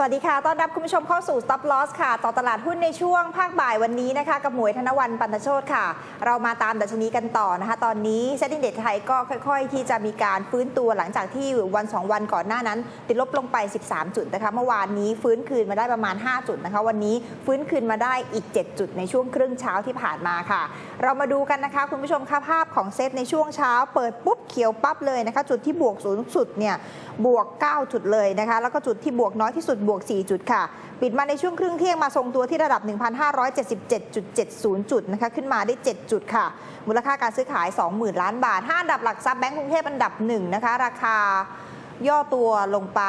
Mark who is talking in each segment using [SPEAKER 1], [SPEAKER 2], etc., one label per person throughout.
[SPEAKER 1] สวัสดีค่ะ ต้อนรับคุณผู้ชมเข้าสู่ Stop Loss ค่ะ ต่อตลาดหุ้นในช่วงภาคบ่ายวันนี้นะคะ กับหมวยธนวันปันโชตค่ะ เรามาตามดัชนีกันต่อนะคะ ตอนนี้เซ็นดิ้งเด็ไทยก็ค่อย ๆ ที่จะมีการฟื้นตัวหลังจากที่วัน 2 วันก่อนหน้านั้น ติดลบลงไป 13 จุดนะคะ เมื่อวานนี้ฟื้นคืนมาได้ประมาณ 5 จุดนะคะ วันนี้ฟื้นคืนมาได้อีก 7 จุดในช่วงครึ่งเช้าที่ผ่านมาค่ะ เรามาดูกันนะคะคุณผู้ชมค่ะภาพของเซตในช่วงเช้า เปิดปุ๊บเขียวปั๊บเลยนะคะ จุดที่บวกสูงสุดเนี่ยบวก 9 จุดเลยนะคะ แล้วก็จุดที่บวกน้อยที่สุดบวก 4 จุดค่ะ ปิดมาในช่วงครึ่งเที่ยงมาทรงตัวที่ระดับ 1,577.70 จุดนะคะ ขึ้นมาได้ 7 จุดค่ะ มูลค่าการซื้อขาย 20,000 ล้านบาท 5 อันดับหลักทรัพย์แบงก์กรุงเทพอันดับ 1 นะคะ ราคาย่อตัวลงไป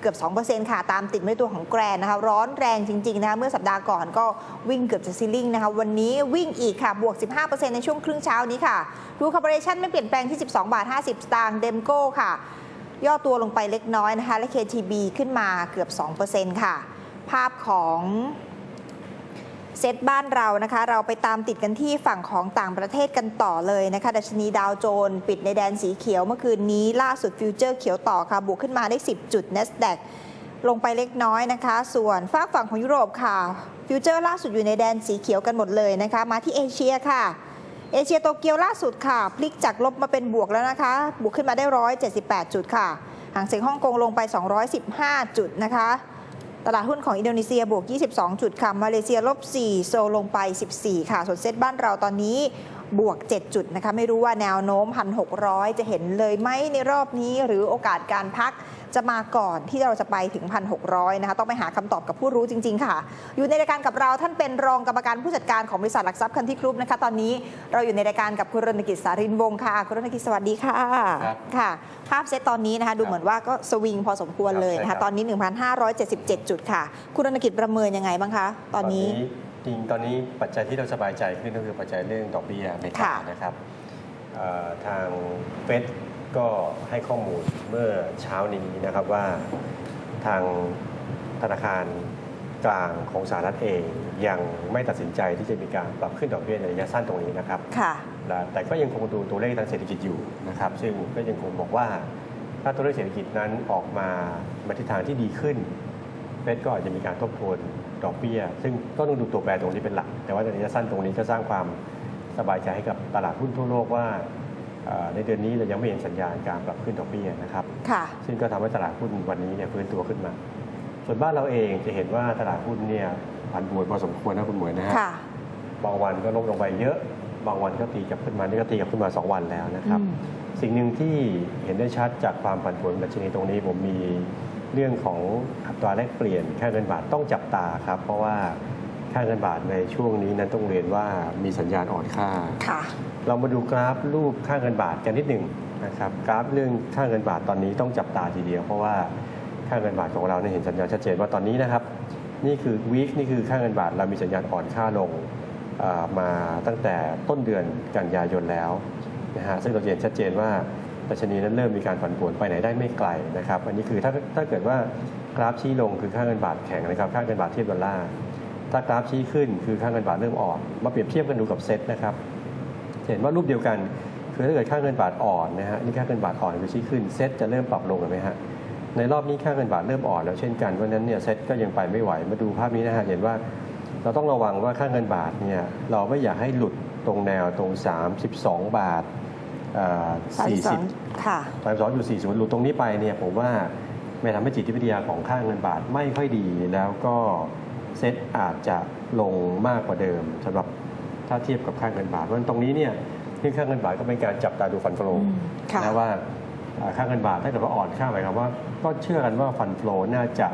[SPEAKER 1] เกือบ 2%ค่ะ ตามติดมาด้วยตัวของแกรนนะคะ ร้อนแรงจริง ๆ นะคะ เมื่อสัปดาห์ก่อนก็วิ่งเกือบจะซีลิ่งนะคะ วันนี้วิ่งอีกค่ะ บวก 15%ในช่วงครึ่งเช้านี้ค่ะดูคอร์ปอเรชั่นไม่เปลี่ยนแปลงที่ 12 บาท 50 สตางค์ เดมโก้ค่ะ ย่อตัวลงไปเล็กน้อยนะคะและ KTB ขึ้นมาเกือบ 2%ค่ะ ภาพของเซตบ้านเรานะคะ เราไปตามติดกันที่ฝั่งของต่างประเทศกันต่อเลยนะคะ ดัชนีดาวโจนส์ปิดในแดนสีเขียวเมื่อคืนนี้ล่าสุดฟิวเจอร์เขียวต่อค่ะ บวกขึ้นมาได้ 10 จุด NASDAQ ลงไปเล็กน้อยนะคะ ส่วนฝากฝั่งของยุโรปค่ะ ฟิวเจอร์ล่าสุดอยู่ในแดนสีเขียวกันหมดเลยนะคะ มาที่เอเชียค่ะ เอเชียโตเกียวล่าสุดค่ะ พลิกจากลบมาเป็นบวกแล้วนะคะ บวกขึ้นมาได้ 178 จุดค่ะหางเสียงฮ่องกงลงไป 215 จุดนะคะ ตลาดหุ้นของอินโดนีเซียบวก 22 จุดค่ะ มาเลเซียลบ 4 โซลลงไป 14 ค่ะ ส่วนเซตบ้านเราตอนนี้ บวก 7 จุดนะคะไม่รู้ว่าแนวโน้ม 1,600 จะเห็นเลยไหมในรอบนี้ หรือโอกาสการพักจะมาก่อนที่เราจะไปถึง 1,600 นะคะ ต้องไปหาคำตอบกับผู้รู้จริง ๆ ค่ะ อยู่ในรายการกับเราท่านเป็นรองกรรมการผู้จัดการของบริษัทหลักทรัพย์คันที่กรุ๊ปนะคะ ตอนนี้เราอยู่ในรายการกับคุณรณกิจสารินวงศ์ค่ะ คุณรณกิจสวัสดีค่ะ
[SPEAKER 2] ครับ
[SPEAKER 1] ค่ะ ภาพเซตตอนนี้นะคะดู
[SPEAKER 2] ครับ
[SPEAKER 1] เหมือนว่าก็สวิงพอสมควรเลยนะ
[SPEAKER 2] ครั
[SPEAKER 1] คะ
[SPEAKER 2] บ
[SPEAKER 1] ตอนนี้ 1,577 จุดค่ะ คุณรณกิจประเมินยังไงบ้างคะ ตอนนี้
[SPEAKER 2] จริงตอนนี้ปัจจัยที่เราสบายใจขึ้นก็คือปัจจัยเรื่องดอกเบี้ยอเมริกา
[SPEAKER 1] ค่ะ
[SPEAKER 2] นะครับเอ่อทางเฟดก็ให้ข้อมูลเมื่อเช้านี้นะครับว่าทางธนาคารกลางของสหรัฐเองยังไม่ตัดสินใจที่จะมีการปรับขึ้นดอกเบี้ยในระยะสั้นตรงนี้นะครับ
[SPEAKER 1] ค่ะ
[SPEAKER 2] และแต่ก็ยังคงดูตัวเลขทางเศรษฐกิจอยู่นะครับ ซึ่งก็ยังคงบอกว่า ถ้าตัวเลขเศรษฐกิจนั้นออกมาในทิศทางที่ดีขึ้นเฟดก็อาจจะมีการทบทวน ดอกเบี้ย ซึ่งก็ต้องดูตัวแปรตรงนี้เป็นหลัก แต่ว่าในระยะสั้นตรงนี้ก็สร้างความสบายใจให้กับตลาดหุ้นทั่วโลกว่าเอ่อในเดือนนี้เรายังไม่เห็นสัญญาณการปรับขึ้นดอกเบี้ยนะครับ
[SPEAKER 1] ค่ะ
[SPEAKER 2] ซึ่งก็ทำให้ตลาดหุ้นวันนี้เนี่ยฟื้นตัวขึ้นมา ส่วนบ้านเราเองจะเห็นว่าตลาดหุ้นเนี่ยผันผวนพอสมควรนะคุณหมวยนะฮะ
[SPEAKER 1] ค่ะ
[SPEAKER 2] บางวันก็ลงลงไปเยอะ บางวันก็ตีกลับขึ้นมา นี่ก็ตีกลับขึ้นมา 2 วันแล้วนะครับ
[SPEAKER 1] อืม
[SPEAKER 2] สิ่งหนึ่งที่เห็นได้ชัดจากความผันผวนดัชนีตรงนี้ผมมี เรื่องของอัตราแลกเปลี่ยนค่าเงินบาทต้องจับตาครับ เพราะว่าค่าเงินบาทในช่วงนี้นั้นต้องเรียนว่ามีสัญญาณอ่อนค่า
[SPEAKER 1] ค่ะ
[SPEAKER 2] เรามาดูกราฟรูปค่าเงินบาทกันนิดหนึ่งนะครับกราฟเรื่องค่าเงินบาทตอนนี้ต้องจับตาทีเดียว เพราะว่าค่าเงินบาทของเราเนี่ยเห็นสัญญาณชัดเจนว่าตอนนี้นะครับ นี่คือวีคนี่คือค่าเงินบาทเรามีสัญญาณอ่อนค่าลงเอ่อมาตั้งแต่ต้นเดือนกันยายนแล้วนะฮะซึ่งเราจะเห็นชัดเจนว่า ดัชนีนั้นเริ่มมีการผันผวนไปไหนได้ไม่ไกลนะครับ อันนี้คือถ้าถ้าเกิดว่ากราฟชี้ลงคือค่าเงินบาทแข็งนะครับ ค่าเงินบาทเทียบดอลลาร์ ถ้ากราฟชี้ขึ้นคือค่าเงินบาทเริ่มอ่อน มาเปรียบเทียบกันดูกับเซ็ตนะครับ เห็นว่ารูปเดียวกัน คือถ้าเกิดค่าเงินบาทอ่อนนะฮะ นี่ค่าเงินบาทอ่อนคือชี้ขึ้น เซ็ตจะเริ่มปรับลงเห็นไหมฮะ ในรอบนี้ค่าเงินบาทเริ่มอ่อนแล้วเช่นกัน เพราะฉะนั้นเนี่ยเซ็ตก็ยังไปไม่ไหว มาดูภาพนี้นะฮะ เห็นว่าเราต้องระวังว่าค่าเงินบาทเนี่ยเราไม่อยากให้หลุดตรงแนวตรง 32 บาท เอ่อ40
[SPEAKER 1] ค่ะ
[SPEAKER 2] สามสองจุดสี่ศูนย์หลุดตรงนี้ไปเนี่ยผมว่าไม่ทำให้จิตวิทยาของค่าเงินบาทไม่ค่อยดี แล้วก็เซ็ตอาจจะลงมากกว่าเดิมสำหรับถ้าเทียบกับค่าเงินบาทเพราะฉะนั้นตรงนี้เนี่ยที่ค่าเงินบาทก็เป็นการจับตาดูฟันโฟล
[SPEAKER 1] อืมค่ะ
[SPEAKER 2] นะว่าอ่าค่าเงินบาทถ้าเกิดว่าอ่อนค่าหมายความว่า ก็เชื่อกันว่าฟันโฟลน่าจะ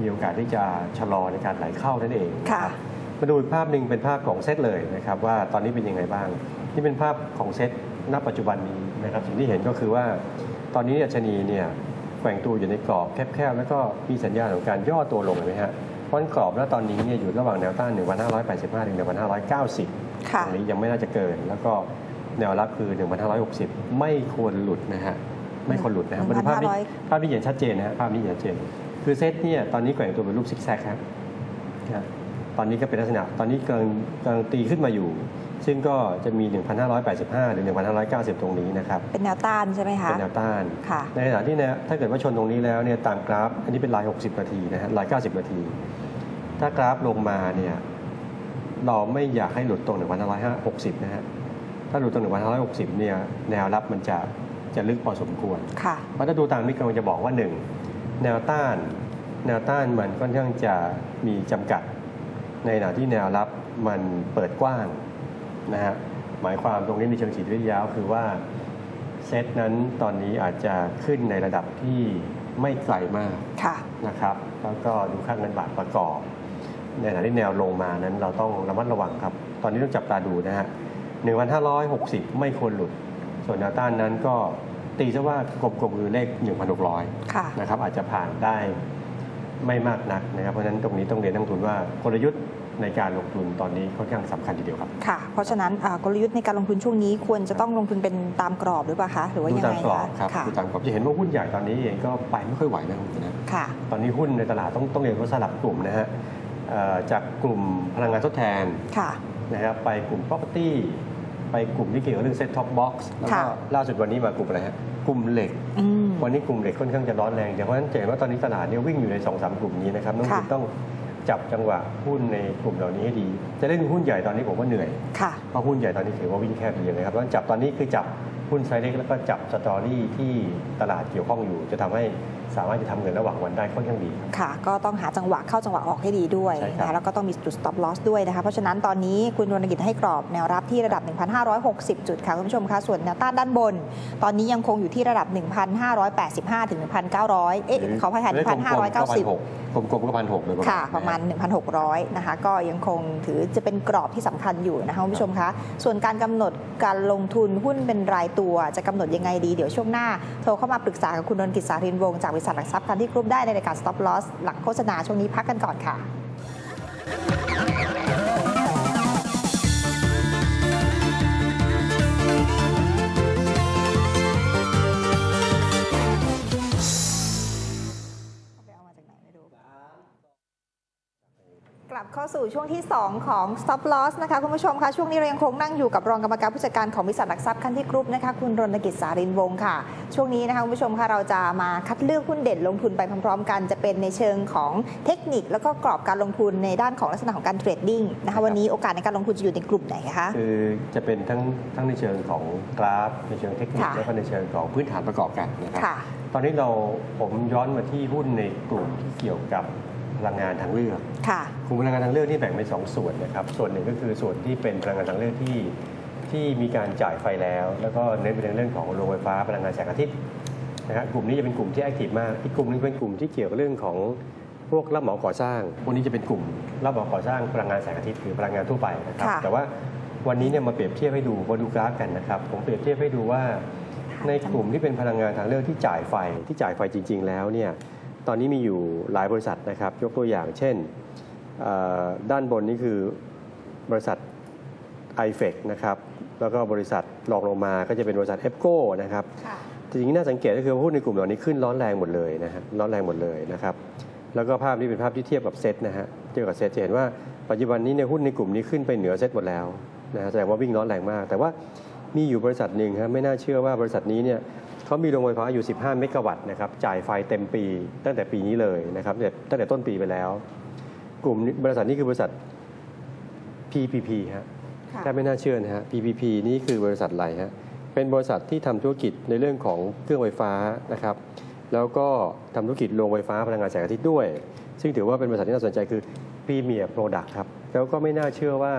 [SPEAKER 2] มีโอกาสที่จะชะลอในการไหลเข้านั่นเอง
[SPEAKER 1] ค่ะ
[SPEAKER 2] นะครับมาดูอีกภาพหนึ่งเป็นภาพของเซตเลยนะครับว่าตอนนี้เป็นยังไงบ้าง นี่เป็นภาพของเซต ณปัจจุบันนี้นะครับสิ่งที่เห็นก็คือว่า ตอนนี้ดัชนีเนี่ยแกว่งตัวอยู่ในกรอบแคบๆ แล้วก็มีสัญญาณของการย่อตัวลงเห็นไหมฮะเพราะฉะนั้นกรอบแล้วตอนนี้เนี่ยอยู่ระหว่างแนวต้าน 1,585 ถึง 1,590
[SPEAKER 1] ค่ะ
[SPEAKER 2] ตรงนี้ยังไม่น่าจะเกิน แล้วก็แนวรับคือ 1,560 ไม่ควรหลุดนะฮะไม่ควรหลุดนะครับมาดูภาพนี้
[SPEAKER 1] 1,500
[SPEAKER 2] ภาพนี้เห็นชัดเจนนะฮะภาพนี้เห็นชัดเจน คือเซตเนี่ยตอนนี้แกว่งตัวเป็นรูปซิกแซกครับนะตอนนี้ก็เป็นลักษณะ ตอนนี้กำลังกำลังตีขึ้นมาอยู่ ซึ่งก็จะมี 1,585 หรือ 1,590 ตรงนี้นะครับ
[SPEAKER 1] เป็นแนวต้านใช่ไหมคะ
[SPEAKER 2] เป็นแนวต้าน
[SPEAKER 1] ค่ะ
[SPEAKER 2] ในขณะที่เนี่ยถ้าเกิดว่าชนตรงนี้แล้วเนี่ยต่างกราฟ อันนี้เป็นราย 60 นาทีนะฮะราย 90 นาที ถ้ากราฟลงมาเนี่ยเราไม่อยากให้หลุดตรง 1,560 นะฮะ ถ้าหลุดตรง 1,560 เนี่ยแนวรับมันจะจะลึกพอสมควร
[SPEAKER 1] ค่ะ
[SPEAKER 2] เพราะถ้าดูตามนี้กำลังจะบอกว่า 1 แนวต้าน แนวต้านมันค่อนข้างจะมีจำกัด ในขณะที่แนวรับมันเปิดกว้าง นะฮะหมายความตรงนี้ในเชิงจิตวิทยาก็คือว่าเซตนั้นตอนนี้อาจจะขึ้นในระดับที่ไม่ไกลมาก
[SPEAKER 1] ค่ะ
[SPEAKER 2] นะครับ แล้วก็ดูค่าเงินบาทประกอบ ในขณะที่แนวลงมานั้นเราต้องระมัดระวังครับ ตอนนี้ต้องจับตาดูนะฮะ1,560 ไม่ควรหลุด ส่วนแนวต้านนั้นก็ตีซะว่ากลมๆคือเลข 1,600
[SPEAKER 1] ค่ะ
[SPEAKER 2] นะครับอาจจะผ่านได้ไม่มากนักนะครับ เพราะฉะนั้นตรงนี้ต้องเรียนนักลงทุนว่ากลยุทธ์ ในการลงทุนตอนนี้ค่อนข้างสำคัญทีเดียวครับ
[SPEAKER 1] ค่ะเพราะฉะนั้นอ่ากลยุทธ์ในการลงทุนช่วงนี้ควรจะต้องลงทุนเป็นตามกรอบหรือเปล่าคะหรือว่า
[SPEAKER 2] ดู
[SPEAKER 1] ยัง
[SPEAKER 2] ตา
[SPEAKER 1] ไง
[SPEAKER 2] มกรอบ
[SPEAKER 1] คะ
[SPEAKER 2] ครับ
[SPEAKER 1] ค่ะ
[SPEAKER 2] ดูตามกรอบจะเห็นว่าหุ้นใหญ่ตอนนี้เองก็ไปไม่ค่อยไหวนะคุณนะ
[SPEAKER 1] ค่ะ
[SPEAKER 2] ตอนนี้หุ้นในตลาดต้องต้องเรียนว่าสลับกลุ่มนะฮะเอ่อจากกลุ่มพลังงานทดแทน
[SPEAKER 1] ค่ะ
[SPEAKER 2] นะครับไปกลุ่ม property ไปกลุ่มที่เกี่ยวกับเรื่อง set top box แล้วก็
[SPEAKER 1] ค่ะ
[SPEAKER 2] ล่าสุดวันนี้มากลุ่มอะไรฮะกลุ่มเหล็ก
[SPEAKER 1] อืม
[SPEAKER 2] วันนี้กลุ่มเหล็กค่อนข้างจะร้อนแรงเดี๋ยวเพราะฉะนั้นจะเห็นว่าตอนนี้ตลาดเนี่ยวิ่งอยู่ใน2อสกลุ่มนี้นะครับนักลงทุน
[SPEAKER 1] ค่ะ
[SPEAKER 2] ต้อง จับจังหวะหุ้นในกลุ่มเหล่านี้ให้ดี จะเล่นหุ้นใหญ่ตอนนี้ผมว่าเหนื่อย
[SPEAKER 1] ค่ะ
[SPEAKER 2] เพราะหุ้นใหญ่ตอนนี้ถือว่าวิ่งแคบเพียงนะครับเพราะฉะนั้นจับตอนนี้คือจับหุ้นไซส์เล็กแล้วก็จับสตอรี่ที่ตลาดเกี่ยวข้องอยู่ จะทำให้ สามารถจะทำเงินระหว่างวันได้ค่อนข้างดีครับ
[SPEAKER 1] ค่ะ ก็ต้องหาจังหวะเข้าจังหวะออกให้ดีด้วย
[SPEAKER 2] ใช่ครับ
[SPEAKER 1] นะคะแล้วก็ต้องมีจุด stop loss ด้วยนะคะ เพราะฉะนั้นตอนนี้คุณรณกิจให้กรอบแนวรับที่ระดับ 1,560 จุดค่ะคุณผู้ชมคะส่วนแนวต้านด้านบน ตอนนี้ยังคงอยู่ที่ระดับ 1,585 ถึง 1,900 เอ๊ะขออภัยค่ะ
[SPEAKER 2] หรือกลมๆก็พันห
[SPEAKER 1] 1,590
[SPEAKER 2] กกลมๆก็พันหกโดยประมาณ
[SPEAKER 1] ค่ะ ประมาณ 1,600 นะคะ ก็ยังคงถือจะเป็นกรอบที่สำคัญอยู่นะคะคุณผู้ชมคะส่วนการกำหนดการลงทุนหุ้นเป็นรายตัวจะกำหนดยังไงดีเดี๋ยวช่วงหน้าโทรเข้ามาปรึกษากับคุณนนท์กิจสารินวงศ์จากบริษัทหลักทรัพย์คันที่กรุ๊ปได้ในรายการ stop loss หลังโฆษณาช่วงนี้พักกันก่อนค่ะ ลับเข้าสู่ช่วงที่ 2 ของ stop loss นะคะคุณผู้ชมคะช่วงนี้เรายังคงนั่งอยู่กับรองกรรมการผู้จัดการของบริษัทหลักทรัพย์คันที่กรุ๊ปนะคะคุณรณกิจสารินวงศ์ค่ะ ช่วงนี้นะคะคุณผู้ชมคะเราจะมาคัดเลือกหุ้นเด่นลงทุนไปพร้อมๆ กันจะเป็นในเชิงของเทคนิค แล้วก็กรอบการลงทุนในด้านของลักษณะของการเทรดดิ้งนะคะวันนี้โอกาสในการลงทุนจะอยู่ในกลุ่มไหนคะ
[SPEAKER 2] คือจะเป็นทั้งทั้งในเชิงของกราฟ ในเชิงเทคนิค
[SPEAKER 1] ค่ะ
[SPEAKER 2] แล้วก็ในเชิงของพื้นฐานประกอบกันนะครับ
[SPEAKER 1] ค่ะ
[SPEAKER 2] ตอนนี้เราผมย้อนมาที่หุ้นในกลุ่มที่เกี่ยวกับ พลังงานทางเลือก
[SPEAKER 1] ค่ะ
[SPEAKER 2] กลุ่มพลังงานทางเลือกนี่แบ่งเป็นสองส่วนนะครับ ส่วนหนึ่งก็คือส่วนที่เป็นพลังงานทางเลือกที่ที่มีการจ่ายไฟแล้ว แล้วก็เน้นไปในเรื่องของโรงไฟฟ้าพลังงานแสงอาทิตย์นะครับกลุ่มนี้จะเป็นกลุ่มที่แอคทีฟมาก อีกกลุ่มหนึงเป็นกลุ่มที่เกี่ยวกับเรื่องของพวกรับเหมาก่อสร้าง พวกนี้จะเป็นกลุ่มรับเหมาก่อสร้างพลังงานแสงอาทิตย์คือพลังงานทั่วไปนะครับ
[SPEAKER 1] ค่ะ
[SPEAKER 2] แต่ว่าวันนี้เนี่ยมาเปรียบเทียบให้ดูมาดูกราฟกันนะครับ ผมเปรียบเทียบให้ดูว่า ในกลุ่มที่เป็นพลังงานทางเลือกที่จ่ายไฟที่จ่ายไฟจริง ๆ แล้วเนี่ย ตอนนี้มีอยู่หลายบริษัทนะครับ ยกตัวอย่างเช่นเอ่อด้านบนนี่คือบริษัท i f e c นะครับ แล้วก็บริษัทรองลงมาก็จะเป็นบริษัท e p c o นะครับ
[SPEAKER 1] ค่ะ
[SPEAKER 2] จริงๆน่าสังเกตก็คือว่าหุ้นในกลุ่มเหล่านี้ขึ้นร้อนแรงหมดเลยนะฮะร้อนแรงหมดเลยนะครับแล้วก็ภาพนี้เป็นภาพที่เทียบกับเซตนะฮะเทียบกับเซตจะเห็นว่าปัจจุบันนี้ในยหุ้นในกลุ่มนี้ขึ้นไปเหนือเซตหมดแล้วนะฮะแสดงว่าวิ่งร้อนแรงมาก แต่ว่ามีอยู่บริษัทหนึ่งฮะไม่น่าเชื่อว่าบริษัทนี้เนี่ย เขามีโรงไฟฟ้าอยู่ 15 เมกะวัตต์นะครับจ่ายไฟเต็มปี ตั้งแต่ปีนี้เลยนะครับตั้งแต่ตั้งแต่ต้นปีไปแล้ว กลุ่มนี้บริษัทนี้คือบริษัท PPP ฮะ
[SPEAKER 1] ค่ะ
[SPEAKER 2] แทบไม่น่าเชื่อนะฮะ PPP นี่คือบริษัทอะไรฮะเป็นบริษัทที่ทำธุรกิจในเรื่องของเครื่องไฟฟ้านะครับ แล้วก็ทำธุรกิจโรงไฟฟ้าพลังงานแสงอาทิตย์ด้วย ซึ่งถือว่าเป็นบริษัทที่น่าสนใจคือ Premier Product ครับแล้วก็ไม่น่าเชื่อว่า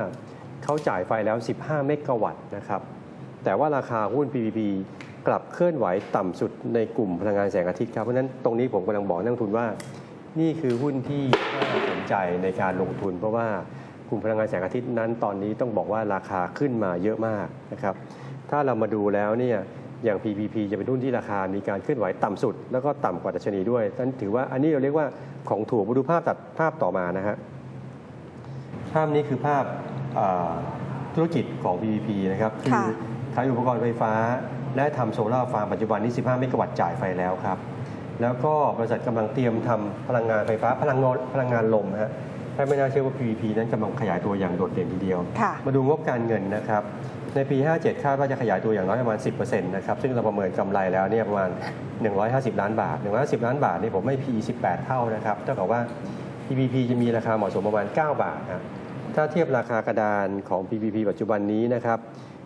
[SPEAKER 2] เขาจ่ายไฟแล้ว 15 เมกะวัตต์นะครับแต่ว่าราคาหุ้น PPP กลับเคลื่อนไหวต่ำสุดในกลุ่มพลังงานแสงอาทิตย์ครับ เพราะฉะนั้นตรงนี้ผมกำลังบอกนักลงทุนว่า นี่คือหุ้นที่น่าสนใจในการลงทุน เพราะว่ากลุ่มพลังงานแสงอาทิตย์นั้นตอนนี้ต้องบอกว่าราคาขึ้นมาเยอะมากนะครับ ถ้าเรามาดูแล้วเนี่ยอย่าง PPP จะเป็นหุ้นที่ราคามีการเคลื่อนไหวต่ำสุด แล้วก็ต่ำกว่าดัชนีด้วยนั้นถือว่าอันนี้เราเรียกว่าของถูกมาดูภาพตัดภาพต่อมานะฮะภาพนี้คือภาพอ่าธุรกิจของ PPP นะครับคื
[SPEAKER 1] ค่ะ
[SPEAKER 2] ขายอุปกรณ์ไฟฟ้า และทำโซลาร์ฟาร์มปัจจุบันนี้ 15 เมกะวัตต์จ่ายไฟแล้วครับ แล้วก็บริษัทกำลังเตรียมทำพลังงานไฟฟ้าพลังงานพลังงานลมฮะถ้าไม่น่าเชื่อว่า PVP นั้นกำลังขยายตัวอย่างโดดเด่นทีเดียว
[SPEAKER 1] ค่ะ
[SPEAKER 2] มาดูงบการเงินนะครับในปี 57 คาดว่าจะขยายตัวอย่างน้อยประมาณ 10%นะครับ ซึ่งเราประเมินกำไรแล้วเนี่ยประมาณ 150 ล้านบาท 150 ล้านบาทนี่ผมไม่ PE 18 เท่านะครับ เท่ากับว่า PPP จะมีราคาเหมาะสมประมาณ 9 บาทครับถ้าเทียบราคากระดานของ PPP ปัจจุบันนี้นะครับ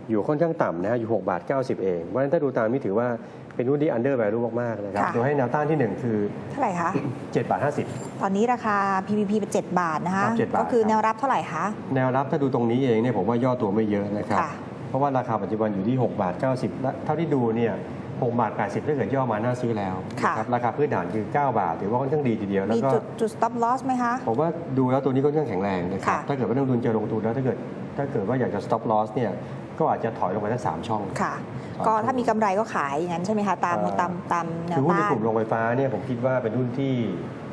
[SPEAKER 2] อยู่ค่อนข้างต่ำนะฮะอยู่ 6 บาท 90 เองเพราะฉะนั้นถ้าดูตามนี้ถือว่าเป็นหุ้นที่ under value มากๆนะครับ
[SPEAKER 1] ค่ะ
[SPEAKER 2] โดยให้แนวต้านที่ 1 คือ
[SPEAKER 1] เท่าไหร่คะ
[SPEAKER 2] 7 บาท 50
[SPEAKER 1] ตอนนี้ราคา PPP เป็น7บาทนะคะ
[SPEAKER 2] ครับ7บาท
[SPEAKER 1] ก็คือ
[SPEAKER 2] ครับ
[SPEAKER 1] แนวรับเท่าไหร่คะ
[SPEAKER 2] แนวรับถ้าดูตรงนี้เองเนี่ยผมว่าย่อตัวไม่เยอะนะครับ
[SPEAKER 1] ค่ะ
[SPEAKER 2] เพราะว่าราคาปัจจุบันอยู่ที่ 6 บาท 90และเท่าที่ดูเนี่ย6บาท 80 ถ้าเกิดย่อมาน่าซื้อแล้ว
[SPEAKER 1] ค่ะ
[SPEAKER 2] นะครับราคาพื้นฐานคือ 9 บาทถือว่าค่อนข้างดีทีเดียวแล้ว
[SPEAKER 1] มี
[SPEAKER 2] ก็
[SPEAKER 1] จุดจุด stop loss ไหมคะ
[SPEAKER 2] ผมว่าดูแล้วตัวนี้ค่อนข้างแข็งแรงนะครับ
[SPEAKER 1] ค่ะ
[SPEAKER 2] ถ้าเกิดว่านักลงทุนจะลงทุนแล้วถ้าเกิดถ้าเกิดว่าอยากจะ stop loss เนี่ย ก็อาจจะถอยลงไปสักสามช่อง
[SPEAKER 1] ค่ะ
[SPEAKER 2] ครับ
[SPEAKER 1] ก็ถ้ามีกำไรก็ขายอย่างนั้นใช่ไหมคะตาม
[SPEAKER 2] เอ่อ
[SPEAKER 1] ตามตามแนว
[SPEAKER 2] คือหุ้นใน
[SPEAKER 1] ต้าน
[SPEAKER 2] กลุ่มโรงไฟฟ้าเนี่ยผมคิดว่าเป็นหุ้นที่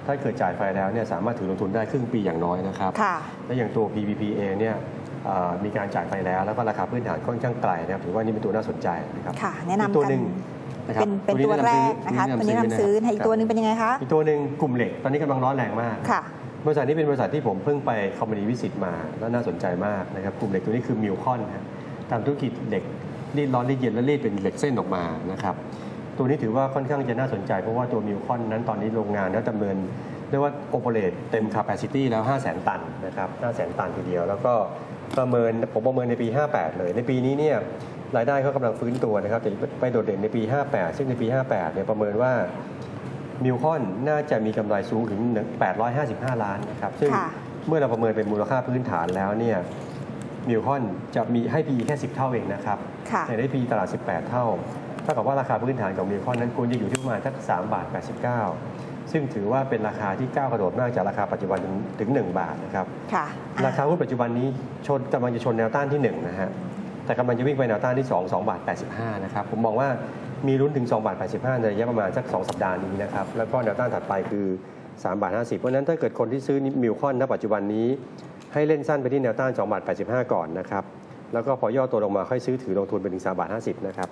[SPEAKER 2] ถ้าเกิดจ่ายไฟแล้วเนี่ยสามารถถือลงทุนได้ครึ่งปีอย่างน้อยนะครับ
[SPEAKER 1] ค่ะ
[SPEAKER 2] และอย่างตัว PPP เองเนี่ยเอ่อมีการจ่ายไฟแล้วแล้วก็ราคาพื้นฐานค่อนข้างไกลนะครับถือว่านี่เป็นตัวน่าสนใจนะครับ
[SPEAKER 1] ค่ะแนะนำ
[SPEAKER 2] อีกตัว
[SPEAKER 1] กัน
[SPEAKER 2] หนึ่งนะครับ
[SPEAKER 1] เป็นเป็นตัวแรกนะคะตัวนี้นำซื้อให้อีกตัวหนึงเป็นยังไงคะ
[SPEAKER 2] อีกตัวหนึ่งกลุ่มเหล็ก ตอนนี้กำลังร้อนแรงมาก
[SPEAKER 1] ค่ะ
[SPEAKER 2] บริษัทนี้เป็นบริษัทที่ผมเพิ่งไปคอมมานีวิสิตมาแล้วน่าสนใจมากนะครับกลุ่มเหล็กตัวนี้คือมิลคอนนะ ทำธุรกิจเหล็กรีดร้อนรีดเย็นและรีดเป็นเหล็กเส้นออกมานะครับตัวนี้ถือว่าค่อนข้างจะน่าสนใจ เพราะว่าตัวมิลคอนนั้นตอนนี้โรงงานแล้วดำเนินเรียกว่าโอเปเรตเต็ม capacity แล้ว 5 0 0 0 0 0 ตันนะครับ5 0 0 0 0 0 ตันทีเดียว แล้วก็ประเมินผมประเมินในปี 58 เลย ในปีนี้เนี่ยรายได้เขากำลังฟื้นตัวนะครับแต่ไปโดดเด่นในปี 58 ซึ่งในปี 58 เนี่ยประเมินว่ามิลคอนน่าจะมีกำไรสูงถึง 855 ล้านนะครับซึ่ง
[SPEAKER 1] ค่ะ
[SPEAKER 2] เมื่อเราประเมินเป็นมูลค่าพื้นฐานแล้วเนี่ย มิลคอนจะมีให้ PE แค่ 10 เท่าเองนะครับ
[SPEAKER 1] ค่ะ
[SPEAKER 2] แต่ได้ PE ตลาด 18 เท่าเท่ากับว่าราคาพื้นฐานของมิลคอนนั้นควรจะอยู่ที่ประมาณสัก3บาท 89 ซึ่งถือว่าเป็นราคาที่ก้าวกระโดดมากจากราคาปัจจุบันถึงถึง1บาทนะครับ
[SPEAKER 1] ค่ะอะ
[SPEAKER 2] ราคาหุ้นปัจจุบันนี้ชนกำลังจะชนแนวต้านที่ 1 นะฮะแต่กำลังจะวิ่งไปแนวต้านที่ 2 2 บาท 85 นะครับ ผมมองว่ามีลุ้นถึง 2 บาท 85 ในระยะประมาณสัก 2 สัปดาห์นี้นะครับ แล้วก็แนวต้านถัดไปคือ 3 บาท 50 เพราะฉะนั้นถ้าเกิดคนที่ซื้อมิลคอนณปัจจุบันนี้ ให้เล่นสั้นไปที่แนวต้าน2บาท85 ก่อนนะครับ แล้วก็พอย่อตัวลงมาค่อยซื้อถือลงทุนไปถึง3บาท50 นะครับ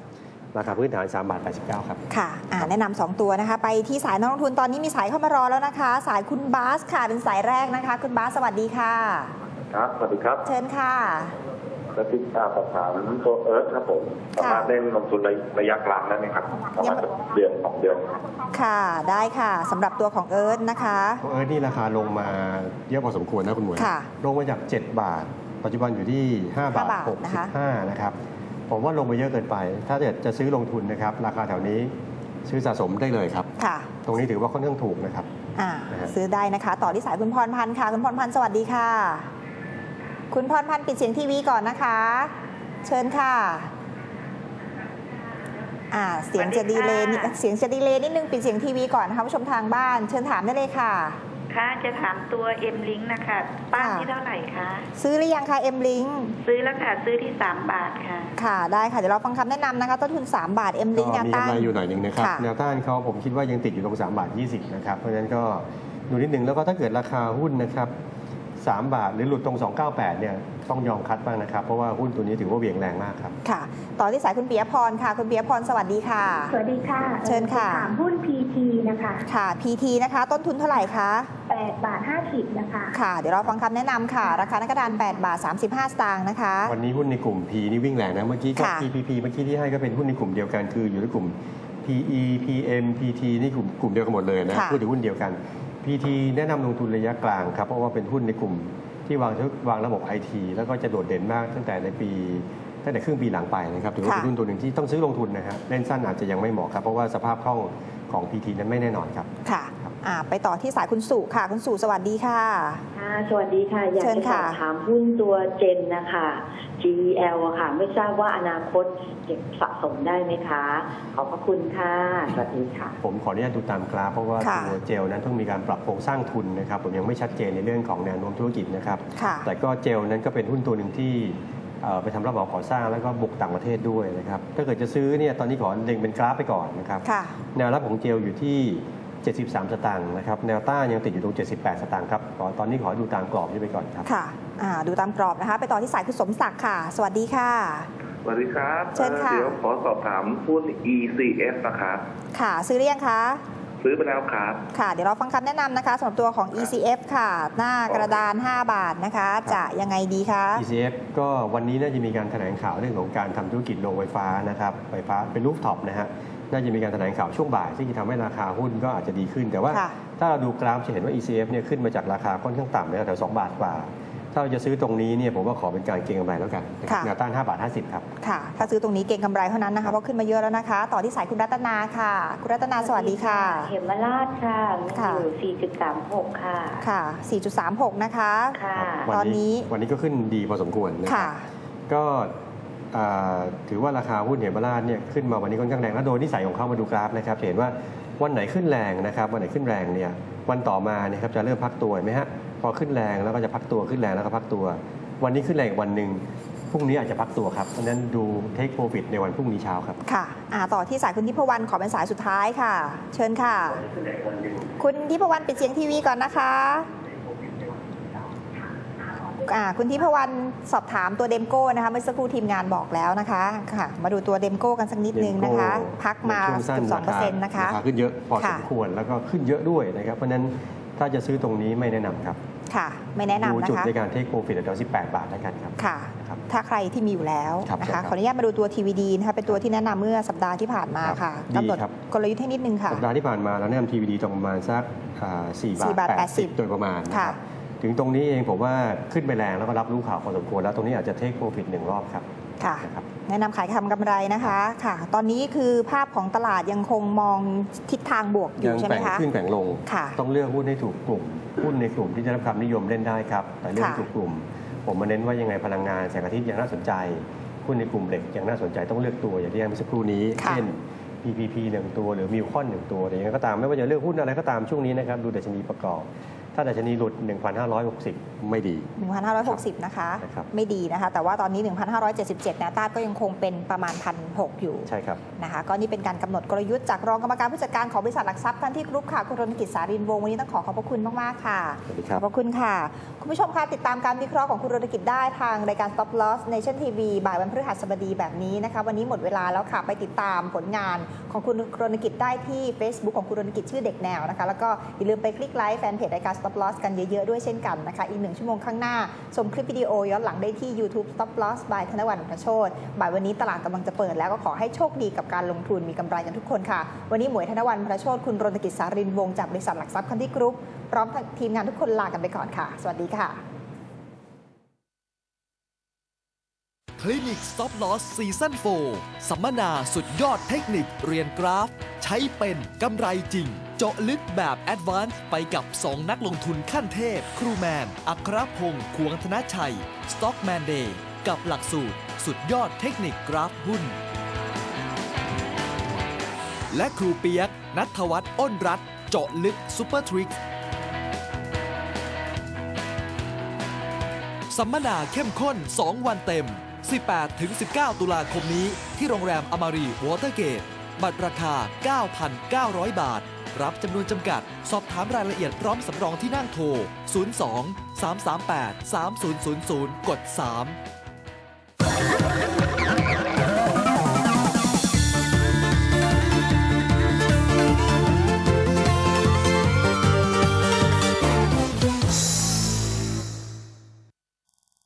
[SPEAKER 2] ราคาพื้นฐาน3บาท89 ครับ
[SPEAKER 1] ค่ะอ่าแนะนำสองตัวนะคะ ไปที่สายนักลงทุนตอนนี้มีสายเข้ามารอแล้วนะคะ สายคุณบาสค่ะเป็นสายแรกนะคะ คุณบาสสวัสดีค่ะ
[SPEAKER 3] ครับ สวัสดีครับ
[SPEAKER 1] เชิญค่ะ
[SPEAKER 3] และติดตามสอบถามตัวเอิร์ธครับผมสามารถเล่นลงทุนระระยะกลางได้ไหมครับประมาณสักเดือนสองเดือนครับ
[SPEAKER 1] ค่ะได้ค่ะสำหรับตัวของเอิร์ธนะคะ
[SPEAKER 2] เออนี่ราคาลงมาเยอะพอสมควรนะคุณหมวย
[SPEAKER 1] ค่ะ
[SPEAKER 2] ลงมาจาก 7 บาท ปัจจุบันอยู่ที่ 5 บาท
[SPEAKER 1] 5บาทนะคะ
[SPEAKER 2] 65นะครับผมว่าลงมาเยอะเกินไป ถ้าเกิดจะซื้อลงทุนนะครับ ราคาแถวนี้ซื้อสะสมได้เลยครับ
[SPEAKER 1] ค่ะ
[SPEAKER 2] ตรงนี้ถือว่าค่อนข้างถูกนะครับ
[SPEAKER 1] อ่า
[SPEAKER 2] นะฮะ
[SPEAKER 1] ซื้อได้นะคะ ต่อที่สายคุณพรพันธ์ค่ะ คุณพรพันธ์สวัสดีค่ะ คุณพรพันธ์ปิดเสียงทีวีก่อนนะคะ เชิญค่ะอ่าเสียงจะดีเลยนิดเสียงจะดีเลยนิดนึงปิดเสียงทีวีก่อนนะคะผู้ชมทางบ้าน เชิญถามได้เลยค่ะ
[SPEAKER 4] ค่ะจะถามตัวเอ็มลิงนะคะป้าน
[SPEAKER 1] ค่ะ
[SPEAKER 4] ที่เท่าไหร่คะ
[SPEAKER 1] ซื้อหรือยังคะเอ็มลิง
[SPEAKER 4] ซื้อแล้วค่ะซื้อที่ 3 บาทค่ะ
[SPEAKER 1] ค่ะได้ค่ะเดี๋ยวเราฟังคำแนะนำนะคะต้นทุน 3 บาทเอ็มลิง
[SPEAKER 2] ก็
[SPEAKER 1] แนว
[SPEAKER 2] มี
[SPEAKER 1] ต้ากำน
[SPEAKER 2] ไรอยู่หน่อยหนึ่งนะครับ
[SPEAKER 1] ค่ะ
[SPEAKER 2] แนวต้านเขาผมคิดว่ายังติดอยู่ตรง3บาท20นะครับเพราะฉะนั้นก็ดูนิดหนึ่งแล้วก็ถ้าเกิดราคาหุ้นนะครับ 3 บาท หรือหลุดตรง 298 เนี่ยต้องยอมคัดบ้างนะครับ เพราะว่าหุ้นตัวนี้ถือว่าเหวี่ยงแรงมากครับ
[SPEAKER 1] ค่ะ ต่อที่สายคุณปิยพรค่ะ คุณปิยพรสวัสดีค่ะ
[SPEAKER 5] สวัสดีค่ะ
[SPEAKER 1] เชิญค่ะ
[SPEAKER 5] ถามหุ้น PT นะคะ
[SPEAKER 1] ค่ะ PT นะคะ ต้นทุนเท่าไหร่คะ
[SPEAKER 5] 8บาท50นะคะ
[SPEAKER 1] ค่ะ เดี๋ยวเราฟังคำแนะนำค่ะ ราคานักกระดาน8บาท35 สตางค์นะคะ
[SPEAKER 2] วันนี้หุ้นในกลุ่ม P นี่วิ่งแรงนะ เมื่อกี้ก็
[SPEAKER 1] ค่ะ
[SPEAKER 2] PPP เมื่อกี้ที่ให้ก็เป็นหุ้นในกลุ่มเดียวกัน คืออยู่ในกลุ่ม PE PM PT นี่กลุ่มกลุ่มเดียวกันหมดเลยนะ
[SPEAKER 1] ค่ะ
[SPEAKER 2] พูดถึงหุ้นเดียวกัน PT แนะนำลงทุนระยะกลางครับ เพราะว่าเป็นหุ้นในกลุ่มที่วางวางระบบ IT แล้วก็จะโดดเด่นมากตั้งแต่ในปีตั้งแต่ครึ่งปีหลังไปนะครับถือว่าเป็น
[SPEAKER 1] ค่ะ
[SPEAKER 2] หุ้นตัวหนึ่งที่ต้องซื้อลงทุนนะฮะเล่นสั้นอาจจะยังไม่เหมาะครับ เพราะว่าสภาพคล่องของ PT นั้นไม่แน่นอนครับ
[SPEAKER 1] ค่ะ
[SPEAKER 2] ครับ
[SPEAKER 1] อ่าไปต่อที่สายคุณสุค่ะ คุณสุสวัสดีค่ะ
[SPEAKER 6] ค่ะสวัสดีค่ะ อยาก
[SPEAKER 1] เชิญ
[SPEAKER 6] จะส
[SPEAKER 1] ค่ะ
[SPEAKER 6] อบถามหุ้นตัวเจนนะคะ GEL อะค่ะ ไม่ทราบว่าอนาคตเก็บสะสมได้ไหมคะ ขอบพระคุณค่ะ สวัสดีค่ะ
[SPEAKER 2] ผมขออนุญาตดูตามกราฟเพราะว่า
[SPEAKER 1] ค่ะ
[SPEAKER 2] ตัวเจลนั้นเพิ่งมีการปรับโครงสร้างทุนนะครับ ผมยังไม่ชัดเจนในเรื่องของแนวโน้มธุรกิจนะครับ
[SPEAKER 1] ค่ะ
[SPEAKER 2] แต่ก็เจลนั้นก็เป็นหุ้นตัวหนึ่งที่เอ่อไปทำรับเหมาก่อสร้างแล้วก็บุกต่างประเทศด้วยนะครับ ถ้าเกิดจะซื้อเนี่ยตอนนี้ขอเล็งเป็นกราฟไปก่อนนะครับ
[SPEAKER 1] ค่ะ
[SPEAKER 2] แนวรับของเจลอยู่ที่ 73 สตางค์นะครับ แนวต้านยังติดอยู่ตรง 78 สตางค์ครับขอตอนนี้ขอดูตามกรอบนี้ไปก่อนครับ
[SPEAKER 1] ค่ะอ่าดูตามกรอบนะคะ ไปต่อที่สายคุณสมศักดิ์ค่ะ สวัสดีค่ะ
[SPEAKER 3] สวัสดีครับ
[SPEAKER 1] เชิญค่ะ
[SPEAKER 3] เดี๋ยวขอสอบถามหุ้น ECS นะครับ
[SPEAKER 1] ค่ะ ซื้อหรือยังคะ
[SPEAKER 3] ซื้อไปแล้วครับ
[SPEAKER 1] ค่ะเดี๋ยวเราฟังคำแนะนำนะคะสำหรับตัวของ ECF ค่ะ หน้ากระดาน 5 บาทนะคะ จะยังไงดีคะ
[SPEAKER 2] ECF ก็วันนี้น่าจะมีการแถลงข่าวเรื่องของการทำธุรกิจโรงไฟฟ้านะครับไฟฟ้าเป็นรูฟท็อปนะฮะ น่าจะมีการแถลงข่าวช่วงบ่ายที่จะทำให้ราคาหุ้นก็อาจจะดีขึ้น แต่ว่า
[SPEAKER 1] ค่ะ
[SPEAKER 2] ถ้าเราดูกราฟจะเห็นว่า ECF เนี่ยขึ้นมาจากราคาค่อนข้างต่ำนะแถว2บาทกว่าถ้าเราจะซื้อตรงนี้เนี่ยผมว่าขอเป็นการเก็งกำไรแล้วกันนะครับ
[SPEAKER 1] ค่ะ
[SPEAKER 2] แนวต้าน5บาท50 ครับ
[SPEAKER 1] ค่ะ ถ้าซื้อตรงนี้เก่งกำไรเท่านั้นนะคะ เพราะขึ้นมาเยอะแล้วนะคะ ต่อที่สายคุณรัตนาค่ะ คุณรัตนาสวัสดีค่ะ
[SPEAKER 6] เหมราชค่ะ
[SPEAKER 1] ค่ะ
[SPEAKER 6] อยู่4.36 ค่ะ
[SPEAKER 1] ค่ะ 4.36 นะคะ
[SPEAKER 6] ค่ะ
[SPEAKER 2] วั
[SPEAKER 1] ตอนนี้
[SPEAKER 2] วันนี้ก็ขึ้นดีพอสมควรนะครับ
[SPEAKER 1] ค่ะ
[SPEAKER 2] ก็อ่า ถือว่าราคาหุ้นเหมราชเนี่ยขึ้นมาวันนี้ค่อนข้างแรงและโดยนิสัยของเขามาดูกราฟนะครับจะเห็นว่าวันไหนขึ้นแรงนะครับ วันไหนขึ้นแรงเนี่ยวันต่อมาเนี่ยครับจะเริ่มพักตัวเห็นไหมฮะพอขึ้นแรงแล้วก็จะพักตัวขึ้นแรงแล้วก็พักตัว วันนี้ขึ้นแรงอีกวันหนึ่งพรุ่งนี้อาจจะพักตัวครับเพราะฉะนั้นดูเทคโปรฟิตในวันพรุ่งนี้เช้าครับ
[SPEAKER 1] ค่ะอ่าต่อที่สายคุณทิพวรรณขอเป็นสายสุดท้ายค่ะ เชิญค่ะ คุณทิพวรรณปิดเสียงทีวีก่อนนะคะอ่า คุณทิพวรรณสอบถามตัวเดมโก้นะคะเมื่อสักครู่ทีมงานบอกแล้วนะคะค่ะ มาดูตัวเดมโก้กันสักนิดนึงนะคะ พักมา
[SPEAKER 2] ในช่วงสั้น
[SPEAKER 1] เกือบสองเปอร์เซ็นต์นะคะ
[SPEAKER 2] ราคาขึ้นเยอะพอส
[SPEAKER 1] ค่ะ
[SPEAKER 2] มควรแล้วก็ขึ้นเยอะด้วยนะครับ เพราะฉะนั้นถ้าจะซื้อตรงนี้ไม่แนะนำครับ
[SPEAKER 1] ค่ะ ไม่แนะ
[SPEAKER 2] ดู
[SPEAKER 1] นำนะ
[SPEAKER 2] จุด
[SPEAKER 1] คะ
[SPEAKER 2] ในการเทคโปรฟิตแถว18 บาทแล้วกันครับ
[SPEAKER 1] ค่ะ
[SPEAKER 2] ครับ
[SPEAKER 1] ถ้าใครที่มีอยู่แล้ว
[SPEAKER 2] ครับ
[SPEAKER 1] นะ
[SPEAKER 2] ใช่ครั
[SPEAKER 1] คะ
[SPEAKER 2] บ
[SPEAKER 1] ขออนุญาตมาดูตัว TVD นะคะเป็นตัวที่แนะนำเมื่อสัปดาห์ที่ผ่านมา
[SPEAKER 2] ครับ
[SPEAKER 1] ค่ะ
[SPEAKER 2] ดี
[SPEAKER 1] กำหนด
[SPEAKER 2] ครับ
[SPEAKER 1] กลยุทธ์ให้นิดนึงค่ะ
[SPEAKER 2] สัปดาห์ที่ผ่านมาเราแนะนำ TVD ตรงประมาณสักอ่า4บาท
[SPEAKER 1] 4บาท
[SPEAKER 2] 80
[SPEAKER 1] 80
[SPEAKER 2] โดยประมาณนะค
[SPEAKER 1] ค่ะ
[SPEAKER 2] รับ ถึงตรงนี้เองผมว่าขึ้นไปแรงแล้วก็รับรู้ข่าวพอสมควรแล้วตรงนี้อาจจะเทคโปรฟิตหนึ่งรอบครับ
[SPEAKER 1] ค่ะ
[SPEAKER 2] นะครับ
[SPEAKER 1] แนะนำขายทำกำไรนะคะค่ะ ตอนนี้คือภาพของตลาดยังคงมองทิศทางบวกอยู่
[SPEAKER 2] ยัง
[SPEAKER 1] ใช่ไหม
[SPEAKER 2] แบ่ง
[SPEAKER 1] คะ
[SPEAKER 2] ขึ้นแบ่งลง
[SPEAKER 1] ค่ะ
[SPEAKER 2] ต้องเลือกหุ้นให้ถูกกลุ่มหุ้นในกลุ่มที่จะรับความนิยมเล่นได้ครับแต่เลือกให้
[SPEAKER 1] ค่ะ
[SPEAKER 2] ถูกกลุ่ม ผมมาเน้นว่ายังไงพลังงานแสงอาทิตย์ยังน่าสนใจหุ้นในกลุ่มเหล็กยังน่าสนใจต้องเลือกตัวอย่างที่ให้เมื่อสักครู่นี้
[SPEAKER 1] ค่ะ
[SPEAKER 2] เช่น PPP หนึ่งตัวหรือมิวคอนหนึ่งตัวแต่ยังไงก็ตามไม่ว่าจะเลือกหุ้นอะไรก็ตามช่วงนี้นะครับดูดัชนีประกอบ ถ้าดัชนีหลุด 1,560 ไม่ดี
[SPEAKER 1] 1,560 นะคะ
[SPEAKER 2] นะครับ
[SPEAKER 1] ไม่ดีนะคะ แต่ว่าตอนนี้ 1,577 แนวต้านก็ยังคงเป็นประมาณ 1,600 อยู่
[SPEAKER 2] ใช่ครับ
[SPEAKER 1] นะคะ ก็นี่เป็นการกำหนดกลยุทธ์จากรองกรรมการผู้จัดการของบริษัทหลักทรัพย์ทันที่กรุ๊ปค่ะ คุณรณกิจสารินวงศ์วันนี้ต้องขอขอบพระคุณมาก ๆ ค่ะ
[SPEAKER 2] สวัสดีค
[SPEAKER 1] ข
[SPEAKER 2] รั
[SPEAKER 1] อ
[SPEAKER 2] บบ
[SPEAKER 1] พระคุณค่ะ คุณผู้ชมคะติดตามการวิเคราะห์ของคุณรณกิจได้ทางรายการ Stop Loss Nation TV บ่ายวันพฤหัสบดีแบบนี้นะคะ วันนี้หมดเวลาแล้วค่ะ ไปติดตามผลงานของคุณรณกิจได้ที่ Facebook ของคุณรณกิจชื่อเด็กแนวนะคะ แล้วก็อย่าลืมไปคลิกไลค์แฟนเพจรายการ Stop Loss กันเยอะๆ ด้วยเช่นกันนะคะ อีกหนึ่งชั่วโมงข้างหน้า ชมคลิปวิดีโอย้อนหลังได้ที่ YouTube Stop Loss by ธนวัฒน์ประโชดบ่ายวันนี้ตลาดกำลังจะเปิดแล้วก็ขอให้โชคดีกับการลงทุนมีกำไรกันทุกคนค่ะ วันนี้หมวยธนวัฒน์ประโชดคุณรณกิจสารินวงศ์จากบริษัทหลักทรัพย์คันที่กรุ๊ปพร้อมทีมงานทุกคนลากันไปก่อนค่ะ สวัสดีค่ะ
[SPEAKER 7] คลินิก Stop Loss ซีซั่น4สัมมนาสุดยอดเทคนิคเรียนกราฟ ใช้เป็นกำไรจริง เจาะลึกแบบแอดวานซ์ไปกับ 2 นักลงทุนขั้นเทพ ครูแมน อัครพงศ์ควงธนชัย Stockman Day กับหลักสูตร สุดยอดเทคนิคกราฟหุ้น และครูเปียก นัทวัฒน์อ้นรัตเจาะลึกซูเปอร์ทริกสัมมนาเข้มข้น 2 วันเต็ม 18-19 ตุลาคมนี้ที่โรงแรมอมารีวอเตอร์เกต บัตรราคา 9,900 บาท รับจำนวนจำกัด สอบถามรายละเอียดพร้อมสำรองที่นั่งโทร 02 338 3000 กด 3